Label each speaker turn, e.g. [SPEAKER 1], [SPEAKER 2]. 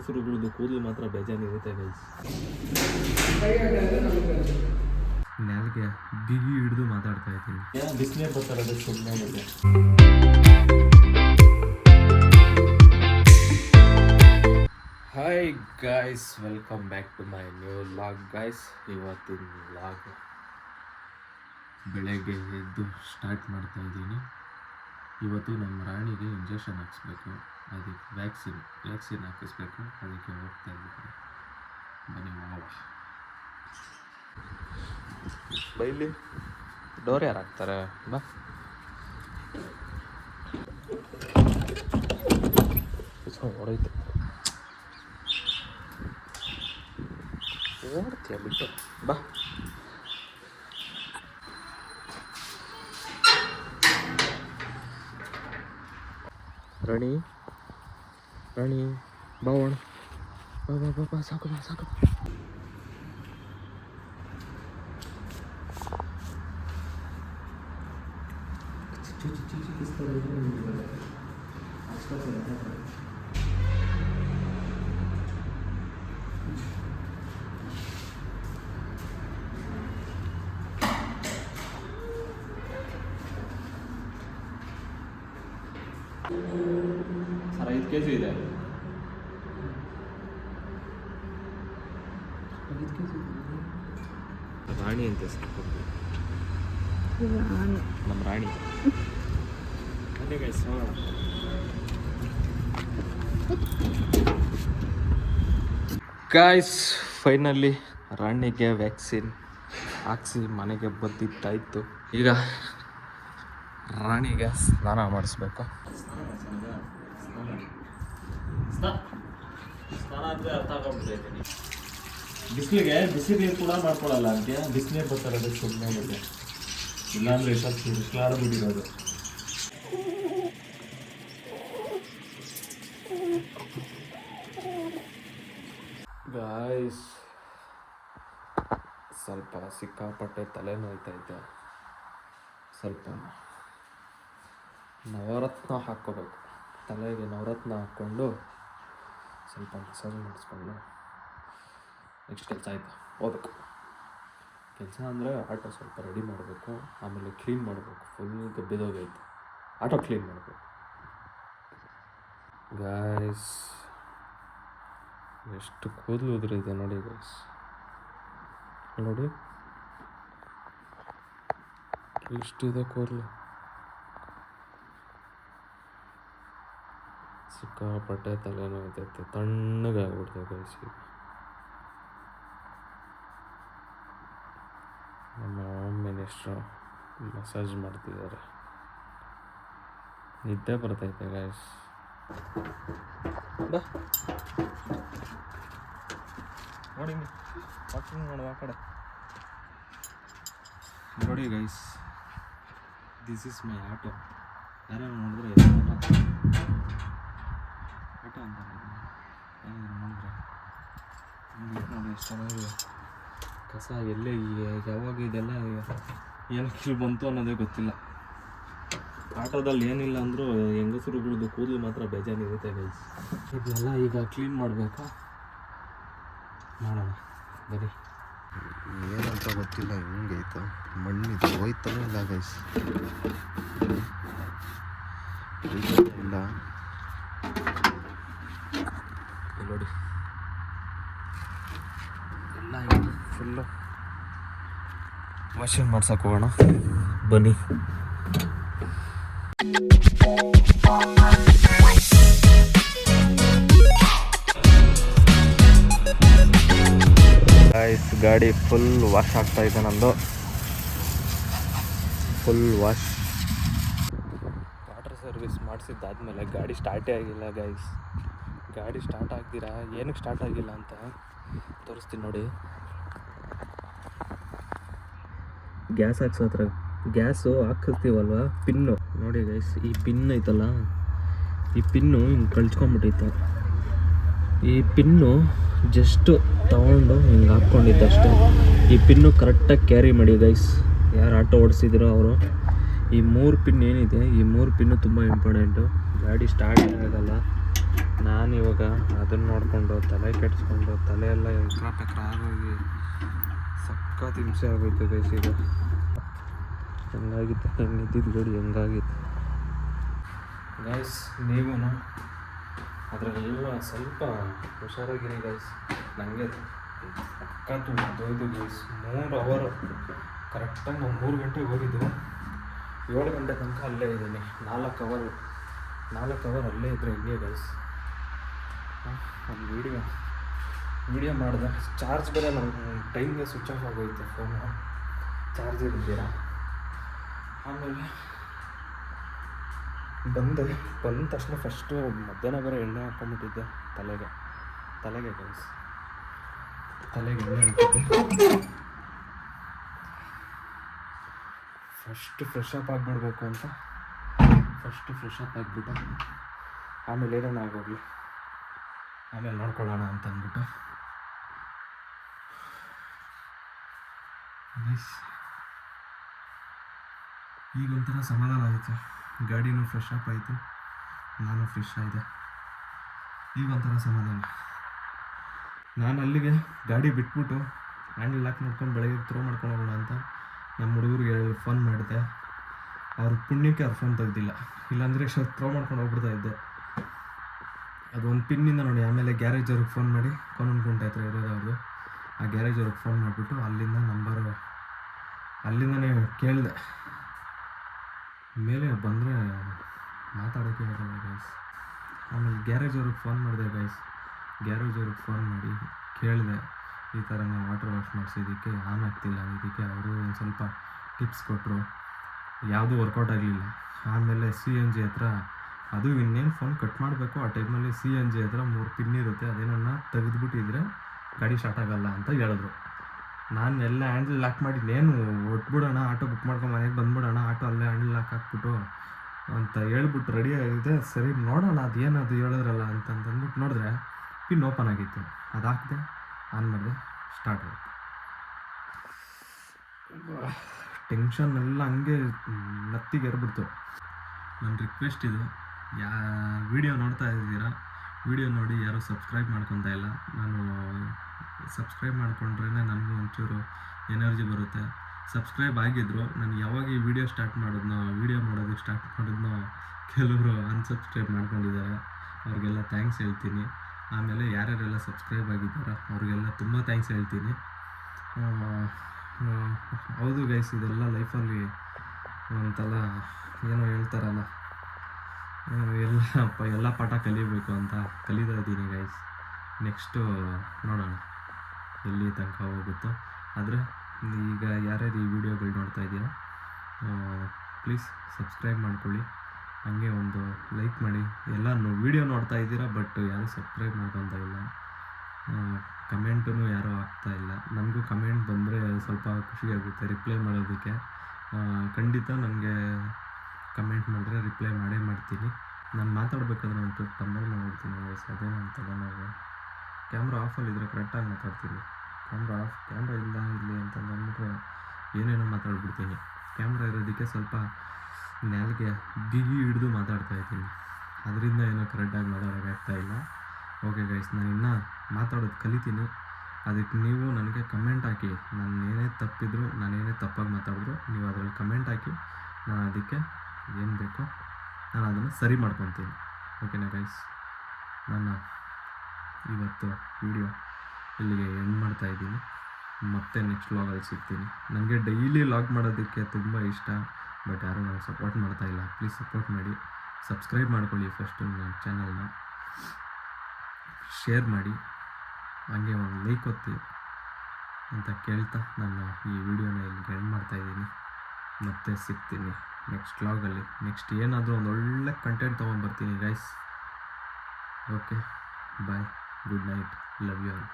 [SPEAKER 1] ಹೆಂಗಸರುಗಳದ್ದು ಕೂದಲು ಮಾತ್ರ ಬೇಜಾನಿರುತ್ತೆ ಗೈಸ್ ನೆಲಗೆ ಬಿಗಿ ಹಿಡಿದು ಮಾತಾಡ್ತಾ ಇದ್ದೀನಿ. ಬಿಸಿನೇ ಬರ್ತಾರೆ ಅದಕ್ಕೆ ಸುಮ್ಮನೆ ಇದೆ hi guys welcome back to my new vlog guys ಇವತ್ತಿನ ಲಾಗ್ ಬೆಳಗ್ಗೆ ಎದ್ದು ಸ್ಟಾರ್ಟ್ ಮಾಡ್ತಾ ಇದ್ದೀನಿ. ಇವತ್ತು ನಮ್ಮ ರಾಣಿಗೆ ಇಂಜೆಕ್ಷನ್ ಹಾಕಿಸ್ಬೇಕು. ಅದಕ್ಕೆ ವ್ಯಾಕ್ಸಿನ್ ವ್ಯಾಕ್ಸಿನ್ ಹಾಕಿಸ್ಬೇಕು. ಅದಕ್ಕೆ ಹೋಗ್ತಾ ಇದ್ದಾರೆ. ಬನ್ನಿ ಹೋಗೋಣ. ಬೈಲಿ ಡೋರ್ ಯಾರು ಹಾಕ್ತಾರೆ? ಬಾ. ಹೊಡೈತೆ ಓಡ್ತೀಯ ಬಿಟ್ಟು. ಬಾ ರಾಣಿ ರಾಣಿ ಬಾವಣ ಬಾ ಬಾ ಬಾ ಬಾ ಸಾಕು ಬಾ ಸಾಕು ಬಾ. ಸರ್ ಐದು ಕೆ ಜಿ ಇದೆ? ರಾಣಿ ಅಂತ ನಮ್ಮ ರಾಣಿ. ಅದೇ ಗೈಸ್ ಗಾಯ್ಸ್ ಫೈನಲಿ ರಾಣಿಗೆ ವ್ಯಾಕ್ಸಿನ್ ಹಾಕ್ಸಿ ಮನೆಗೆ ಬಂದಿದ್ದಾಯಿತು. ಈಗ ರಾಣಿಗೆ ಸ್ನಾನ ಮಾಡಿಸ್ಬೇಕು. ಬಿಸಿಲಿಗೆ ಬಿಸಿ ನೀರು ಕೂಡ ಮಾಡ್ಕೊಳಲ್ಲ ಅಂತೆ ಬಿಸಿನೀರು ಬರ್ತಾರೆ ಅದಕ್ಕೆ ಸುಮ್ಮನೆ ಇದೆ ಇಲ್ಲಾಂದ್ರೆ ಎಷ್ಟು ಬಿಸಿಲಾರ ಬಿಟ್ಟಿರೋದು ಗಾಯ್ಸ್ ಸ್ವಲ್ಪ ಸಿಕ್ಕಾಪಟ್ಟೆ ತಲೆ ನೋಯ್ತೈತೆ ಸ್ವಲ್ಪ ನವರತ್ನ ಹಾಕ್ಕೋಬೇಕು. ತಲೆಗೆ ನವರತ್ನ ಹಾಕ್ಕೊಂಡು ಸ್ವಲ್ಪ ಮಸಾಜ್ ಮಾಡಿಸ್ಕೊಂಡು ನೆಕ್ಸ್ಟ್ ಕೆಲಸ ಆಯಿತು ಹೋಗ್ಬೇಕು ಕೆಲಸ ಅಂದರೆ ಆಟೋ ಸ್ವಲ್ಪ ರೆಡಿ ಮಾಡಬೇಕು, ಆಮೇಲೆ ಕ್ಲೀನ್ ಮಾಡಬೇಕು. ಫುಲ್ ಗಬ್ಬಿದೋಗೈತೆ ಆಟೋ ಕ್ಲೀನ್ ಮಾಡಬೇಕು. ಗಾಯ್ಸ್ ಎಷ್ಟು ಕೂದಲು ಉದುರಿದೆ ನೋಡಿ ಗಾಯ್ಸ್ ನೋಡಿ. ಎಷ್ಟಿದೆ ಕೂದಲು? ಸಿಕ್ಕಾಪಟ್ಟೆ ತಲೆನೋವುತ್ತೈತೆ ತಣ್ಣಗೆ ಆಗ್ಬಿಡ್ತದೆ ಗೈಸ್ ಈಗ ನಮ್ಮ ಹೋಮ್ ಮಿನಿಸ್ಟ್ರು ಮಸಾಜ್ ಮಾಡ್ತಿದ್ದಾರೆ. ನಿದ್ದೆ ಬರ್ತೈತೆ ಬಾ. ನೋಡಿ ವಾಕಿಂಗ್ ನೋಡು ಆ ಕಡೆ. ನೋಡಿ guys this is my auto ಯಾರು ನೋಡಿದ್ರೆ ಆಟೋ ಅಂತ ನೋಡಿದ್ರೆ ಹಿಂಗೆ ನೋಡಿ ಎಷ್ಟು ಚೆನ್ನಾಗಿದೆ. ಕಸ ಎಲ್ಲೇ ಯಾವಾಗ ಇದೆಲ್ಲ ಏನು ಕಿಲ್ ಬಂತು ಅನ್ನೋದೇ ಗೊತ್ತಿಲ್ಲ. ಆಟೋದಲ್ಲಿ ಏನಿಲ್ಲ ಅಂದರೂ ಹೆಂಗಸರುಗಳದ್ದು ಕೂದಲು ಮಾತ್ರ ಬೇಜಾನಿರುತ್ತೆ ಗೈಸ್ ಇದೆಲ್ಲ ಈಗ ಕ್ಲೀನ್ ಮಾಡಬೇಕಾ? ಮಾಡೋಣ ಬರಿ
[SPEAKER 2] ಏನಂತ ಗೊತ್ತಿಲ್ಲ ಹಿಂಗೈತು ಮಣ್ಣಿದು ಹೋಯ್ತಾನೆ ಇಲ್ಲ ಗೈಸ್ ಇಲ್ಲ
[SPEAKER 1] ಇಲ್ಲಿ ನೋಡಿ. ಎಲ್ಲ ಫುಲ್ಲು ವಾಷಿಂಗ್ ಮಾಡ್ಸಕ್ಕೆ ಹೋಗೋಣ. ಬನ್ನಿ. ಗಾಯ್ಸ್ ಗಾಡಿ ಫುಲ್ ವಾಶ್ ಆಗ್ತಾ ಇದೆ ನಂದು. ಫುಲ್ ವಾಶ್ ವಾಟರ್ ಸರ್ವಿಸ್ ಮಾಡಿಸಿದ್ದಾದ್ಮೇಲೆ ಗಾಡಿ ಸ್ಟಾರ್ಟೇ ಆಗಿಲ್ಲ ಗೈಸ್ ಗಾಡಿ ಸ್ಟಾರ್ಟ್ ಆಗ್ತೀರಾ ಏನಕ್ಕೆ ಸ್ಟಾರ್ಟ್ ಆಗಿಲ್ಲ ಅಂತ? ತೋರಿಸ್ತೀನಿ ನೋಡಿ. ಗ್ಯಾಸ್ ಹಾಕ್ಸೋ ಹತ್ರ. ಗ್ಯಾಸು ಹಾಕಿರ್ತೀವಲ್ವ ಪಿನ್ನು. ನೋಡಿ ಗೈಸ್ ಈ ಪಿನ್ ಐತಲ್ಲ? ಈ ಪಿನ್ನು ಹಿಂಗೆ ಕಳ್ಸ್ಕೊಂಬಿಟ್ಟಿತ್ತು ಈ ಪಿನ್ನು ಜಸ್ಟು ತಗೊಂಡು ಹಿಂಗೆ ಹಾಕ್ಕೊಂಡಿದ್ದಷ್ಟೇ ಈ ಪಿನ್ನು ಕರೆಕ್ಟಾಗಿ ಕ್ಯಾರಿ ಮಾಡಿ ಗೈಸ್ ಯಾರು ಆಟೋ ಓಡಿಸಿದಿರೋ ಅವರು. ಈ ಮೂರು ಪಿನ್ ಏನಿದೆ? ಈ ಮೂರು ಪಿನ್ನು ತುಂಬ ಇಂಪಾರ್ಟೆಂಟು ಗಾಡಿ ಸ್ಟಾರ್ಟ್ ಆಗಲ್ಲ ನಾನು ಇವಾಗ ಅದನ್ನು ನೋಡಿಕೊಂಡು ತಲೆ ಕೆಡಿಸ್ಕೊಂಡು ತಲೆ ಎಲ್ಲ ಎಕ್ರಾ ಪೆಕ್ರ ಆಗೋಗಿ ಸಖತ್ ಹಿಂಸೆ ಆಗೋಯ್ತು ಗೈಸ್ ಈಗ. ಹೆಂಗಾಗಿತ್ತು ಹೆಂಗೆ ಇದ್ದಿದ್ದು ಗಾಡಿ ಹೆಂಗಾಗಿತ್ತು. ಗೈಸ್ ನೀವು ಅದರಲ್ಲೆಲ್ಲ ಸ್ವಲ್ಪ ಹುಷಾರಾಗಿರಿ ಗೈಸ್ ನನಗೆ ಸಖತ್ ಉದ್ದೋಯ್ತು ಗೈಸ್ ಮೂರು ಅವರು ಕರೆಕ್ಟಾಗಿ ನಾವು ಮೂರು ಗಂಟೆಗೆ ಹೋಗಿದ್ದು. ಏಳು ಗಂಟೆ ತನಕ ಅಲ್ಲೇ ಇದ್ದೀನಿ. ನಾಲ್ಕು ಅವರು ನಾಲ್ಕು ಅವರ್ ಅಲ್ಲೇ ಇದ್ದರೆ ಹಿಂಗೆ ಗೈಸ್ ಒಂದು ವೀಡಿಯೋ ವೀಡಿಯೋ ಮಾಡಿದೆ. ಚಾರ್ಜ್ ಬೇರೆ ನಮ್ಮ ಟೈಮ್ಗೆ ಸ್ವಿಚ್ ಆಫ್ ಆಗೋಯ್ತು ಫೋನು ಚಾರ್ಜ್ ಇರ್ತೀರ ಆಮೇಲೆ ಬಂದೆ. ಬಂದ ತಕ್ಷಣ ಫಸ್ಟು ಮಧ್ಯಾಹ್ನ ಬರೋ ಎಣ್ಣೆ ಹಾಕೊಂಡ್ಬಿಟ್ಟಿದ್ದೆ ತಲೆಗೆ. ತಲೆಗೆ ಗೈಸ್ ತಲೆಗೆ ಎಣ್ಣೆ ಹಾಕಿದ್ದೆ. ಫಸ್ಟ್ ಫ್ರೆಶ್ ಅಪ್ ಆಗಿಬಿಡ್ಬೇಕು ಅಂತ. ಫಸ್ಟ್ ಫ್ರೆಶ್ ಅಪ್ ಆಗಿಬಿಟ್ಟು. ಆಮೇಲೆ ಏನೇನು ಆಗೋಗ್ಲಿ ಆಮೇಲೆ ನೋಡ್ಕೊಳ್ಳೋಣ ಅಂತ ಅಂದ್ಬಿಟ್ಟು. ಈಗೊಂಥರ ಸಮಾಧಾನ ಆಯಿತು ಗಾಡಿನೂ ಫ್ರೆಶ್ ಅಪ್ ಆಯಿತು. ನಾನು ಫ್ರೆಶ್ ಈಗ ಒಂಥರ ಸಮಾಧಾನ. ನಾನು ಅಲ್ಲಿಗೆ ಗಾಡಿ ಬಿಟ್ಬಿಟ್ಟು ಹ್ಯಾಂಡಲ್ ಲಾಕ್ ಮಾಡ್ಕೊಂಡು ಬೆಳಗ್ಗೆ ಥ್ರೋ ಮಾಡ್ಕೊಂಡು ಹೋಗೋಣ ಅಂತ ನಮ್ಮ ಹುಡುಗರಿಗೆ ಫೋನ್ ಮಾಡಿದೆ. ಅವ್ರ ಪುಣ್ಯಕ್ಕೆ ಅವ್ರ ಫೋನ್ ತೆಗ್ದಿಲ್ಲ. ಇಲ್ಲಾಂದರೆ ಥ್ರೋ ಮಾಡ್ಕೊಂಡು ಹೋಗ್ಬಿಡ್ತಾ ಇದ್ದೆ. ಅದು ಒಂದು ಪಿನ್ನಿಂದ ನೋಡಿ, ಆಮೇಲೆ ಗ್ಯಾರೇಜ್ ಅವ್ರಿಗೆ ಫೋನ್ ಮಾಡಿ ಕೋನನ್ಕುಂಟೆ ಹತ್ರ ಇರೋದು ಅವ್ರದ್ದು. ಆ ಗ್ಯಾರೇಜ್ ಅವ್ರಿಗೆ ಫೋನ್ ಮಾಡಿಬಿಟ್ಟು ಅಲ್ಲಿಂದ ನಂಬರು ಅಲ್ಲಿಂದನೇ ಕೇಳಿದೆ. ಮೇಲೆ ಬಂದರೆ ಮಾತಾಡೋಕ್ಕೆ ಆಗಲ್ಲ ಗೈಸ್ ಆಮೇಲೆ ಗ್ಯಾರೇಜ್ ಅವ್ರಿಗೆ ಫೋನ್ ಮಾಡಿದೆ ಗೈಸ್ ಗ್ಯಾರೇಜ್ ಅವ್ರಿಗೆ ಫೋನ್ ಮಾಡಿ ಕೇಳಿದೆ, ಈ ಥರ ನಾವು ವಾಟರ್ ವಾಶ್ ಮಾಡಿಸಿದ್ದಕ್ಕೆ ಆನ್ ಆಗ್ತಿಲ್ಲ ಇದಕ್ಕೆ ಅವರು ಒಂದು ಸ್ವಲ್ಪ ಟಿಪ್ಸ್ ಕೊಟ್ಟರು ಯಾವುದೂ ವರ್ಕೌಟ್ ಆಗಲಿಲ್ಲ. ಆಮೇಲೆ ಸಿ ಎನ್ ಜಿ ಹತ್ರ ಅದು ಇನ್ನೇನು ಫೋನ್ ಕಟ್ ಮಾಡಬೇಕು, ಆ ಟೈಮಲ್ಲಿ ಸಿ ಎನ್ ಜಿ ಹತ್ರ ಮೂರು ಪಿನ್ ಇರುತ್ತೆ, ಅದೇನನ್ನ ತೆಗೆದುಬಿಟ್ಟಿದ್ರೆ ಗಾಡಿ ಸ್ಟಾರ್ಟ್ ಆಗಲ್ಲ ಅಂತ ಹೇಳಿದ್ರು. ನಾನು ಎಲ್ಲ ಹ್ಯಾಂಡಲ್ ಲಾಕ್ ಮಾಡಿ ಇನ್ನೇನು ಒಟ್ಬಿಡೋಣ ಆಟೋ ಬುಕ್ ಮಾಡ್ಕೊಂಡು ಮನೆಗೆ ಬಂದ್ಬಿಡೋಣ ಆಟೋ ಅಲ್ಲೇ ಹ್ಯಾಂಡಲ್ ಲಾಕ್ ಹಾಕ್ಬಿಟ್ಟು ಅಂತ ಹೇಳ್ಬಿಟ್ಟು ರೆಡಿ ಆಗಿದೆ ಸರಿ, ನೋಡೋಣ ಅದು ಏನದು ಹೇಳಿದ್ರಲ್ಲ ಅಂತಂದ್ಬಿಟ್ಟು ನೋಡಿದ್ರೆ ಪಿನ್ ಓಪನ್ ಆಗಿತ್ತು. ಅದು ಹಾಕಿದೆ ಆನ್ ಮಾಡಿದೆ ಸ್ಟಾರ್ಟ್ ಆಯಿತು. ಟೆನ್ಷನ್ ಎಲ್ಲ ಹಂಗೆ ನತ್ತಿಗೆ ಏರ್ಬಿಡ್ತು. ನನ್ನ ರಿಕ್ವೆಸ್ಟ್ ಇದು ಯಾ ವಿಡಿಯೋ ನೋಡ್ತಾ ಇದ್ದೀರಾ? ವಿಡಿಯೋ ನೋಡಿ ಯಾರೂ ಸಬ್ಸ್ಕ್ರೈಬ್ ಮಾಡ್ಕೊತಾ ಇಲ್ಲ. ನಾನು ಸಬ್ಸ್ಕ್ರೈಬ್ ಮಾಡಿಕೊಂಡ್ರೇ ನನಗೂ ಒಂಚೂರು ಎನರ್ಜಿ ಬರುತ್ತೆ. ಸಬ್ಸ್ಕ್ರೈಬ್ ಆಗಿದ್ರು ನಾನು ಯಾವಾಗ ಈ ವಿಡಿಯೋ ಸ್ಟಾರ್ಟ್ ಮಾಡಿದ್ನೋ ವಿಡಿಯೋ ಮಾಡೋದಕ್ಕೆ ಸ್ಟಾರ್ಟ್ ಮಾಡಿದ್ನೋ, ಕೆಲವರು ಅನ್ಸಬ್ಸ್ಕ್ರೈಬ್ ಮಾಡ್ಕೊಂಡಿದ್ದಾರೆ. ಅವ್ರಿಗೆಲ್ಲ ಥ್ಯಾಂಕ್ಸ್ ಹೇಳ್ತೀನಿ. ಆಮೇಲೆ ಯಾರ್ಯಾರೆಲ್ಲ ಸಬ್ಸ್ಕ್ರೈಬ್ ಆಗಿದ್ದಾರೋ, ಅವ್ರಿಗೆಲ್ಲ ತುಂಬ ಥ್ಯಾಂಕ್ಸ್ ಹೇಳ್ತೀನಿ. ಹೌದು ಗೈಸ್ ಇದೆಲ್ಲ ಲೈಫಲ್ಲಿ ಒಂಥರ ಏನೋ ಹೇಳ್ತಾರಲ್ಲ. ಎಲ್ಲ ಎಲ್ಲ ಪಾಠ ಕಲಿಬೇಕು ಅಂತ ಕಲಿತಾ ಇದ್ದೀನಿ ಗೈಸ್ ನೆಕ್ಸ್ಟು ನೋಡೋಣ ಎಲ್ಲಿ ತನಕ ಹೋಗುತ್ತೋ. ಆದರೆ, ಈಗ ಯಾರ್ಯಾರು ಈ ವಿಡಿಯೋಗಳು ನೋಡ್ತಾ ಇದ್ದೀರಾ ಪ್ಲೀಸ್ ಸಬ್ಸ್ಕ್ರೈಬ್ ಮಾಡ್ಕೊಳ್ಳಿ. ಹಾಗೆ ಒಂದು ಲೈಕ್ ಮಾಡಿ. ಎಲ್ಲ ವಿಡಿಯೋ ನೋಡ್ತಾ ಇದ್ದೀರಾ ಬಟ್ ಯಾರೂ ಸಬ್ಸ್ಕ್ರೈಬ್ ಮಾಡ್ಕೊತಾ ಇಲ್ಲ. ಕಮೆಂಟೂ ಯಾರೂ ಆಗ್ತಾ ಇಲ್ಲ. ನನಗೂ ಕಮೆಂಟ್ ಬಂದರೆ ಸ್ವಲ್ಪ ಖುಷಿಯಾಗುತ್ತೆ ರಿಪ್ಲೈ ಮಾಡೋದಕ್ಕೆ. ಖಂಡಿತ ನನಗೆ ಕಮೆಂಟ್ ಮಾಡಿದ್ರೆ ರಿಪ್ಲೈ ಮಾಡೇ ಮಾಡ್ತೀನಿ. ನಾನು ಮಾತಾಡ್ಬೇಕಾದ್ರೆ ನಾನು ಟಂಬಲ್ ಮಾಡ್ಬಿಡ್ತೀನಿ ವಾಯ್ಸ್ ಅದೇ ನನ್ನ ತಲೆನೋವು ಕ್ಯಾಮ್ರಾ ಆಫಲ್ಲಿದ್ದರೆ ಕರೆಕ್ಟಾಗಿ ಮಾತಾಡ್ತೀನಿ. ಕ್ಯಾಮ್ರಾ ಆಫ್ ಕ್ಯಾಮ್ರಾ ಇಲ್ಲ, ಇಲ್ಲಿ ಅಂತ ಅಂದ್ಬಿಟ್ರೆ ಏನೇನೋ ಮಾತಾಡ್ಬಿಡ್ತೀನಿ. ಕ್ಯಾಮ್ರಾ ಇರೋದಕ್ಕೆ ಸ್ವಲ್ಪ ನೆಲಗೆ ಬಿಗಿ ಹಿಡಿದು ಮಾತಾಡ್ತಾ ಇದ್ದೀನಿ. ಅದರಿಂದ ಏನೋ ಕರೆಕ್ಟಾಗಿ ಮಾತಾಡೋಕ್ಕಾಗ್ತಾ ಇಲ್ಲ. ಓಕೆ ಗೈಸ್ ನಾನು ಇನ್ನೂ ಮಾತಾಡೋದು ಕಲಿತೀನಿ. ಅದಕ್ಕೆ ನೀವು ನನಗೆ ಕಮೆಂಟ್ ಹಾಕಿ. ನಾನು ಏನೇ ತಪ್ಪಿದ್ರು, ನಾನು ತಪ್ಪಾಗಿ ಮಾತಾಡಿದ್ರು ನೀವು ಅದರಲ್ಲಿ ಕಮೆಂಟ್ ಹಾಕಿ. ನಾನು ಅದಕ್ಕೆ ಏನು ಬೇಕೋ ನಾನು ಅದನ್ನು ಸರಿ ಮಾಡ್ಕೊತೀನಿ. ಓಕೆನಾ ಗೈಸ್ ನಾನು ಇವತ್ತು ವಿಡಿಯೋ ಇಲ್ಲಿಗೆ ಎಂಡ್ ಮಾಡ್ತಾ ಇದ್ದೀನಿ. ಮತ್ತೆ ನೆಕ್ಸ್ಟ್ ಲಾಗಲ್ಲಿ ಸಿಗ್ತೀನಿ. ನನಗೆ ಡೈಲಿ ಲಾಗ್ ಮಾಡೋದಕ್ಕೆ ತುಂಬ ಇಷ್ಟ. ಬಟ್ ಯಾರೂ ನನಗೆ ಸಪೋರ್ಟ್ ಮಾಡ್ತಾ ಇಲ್ಲ ಪ್ಲೀಸ್ ಸಪೋರ್ಟ್ ಮಾಡಿ. ಸಬ್ಸ್ಕ್ರೈಬ್ ಮಾಡ್ಕೊಳ್ಳಿ ಫಸ್ಟು ನನ್ನ ಚಾನಲ್ನ ಶೇರ್ ಮಾಡಿ. ಹಾಗೆ ಒಂದು ಲೈಕ್ ಒತ್ತಿ ಅಂತ ಕೇಳ್ತಾ ನಾನು ಈ ವಿಡಿಯೋನ ಇಲ್ಲಿಗೆ ಮಾಡ್ತಾ ಇದ್ದೀನಿ. ಮತ್ತೆ ಸಿಗ್ತೀನಿ. ನೆಕ್ಸ್ಟ್ ಕ್ಲಾಗಲ್ಲಿ ನೆಕ್ಸ್ಟ್ ಏನಾದರೂ ಒಂದು ಒಳ್ಳೆ content ತೊಗೊಂಡ್ಬರ್ತೀನಿ guys okay bye good night love you all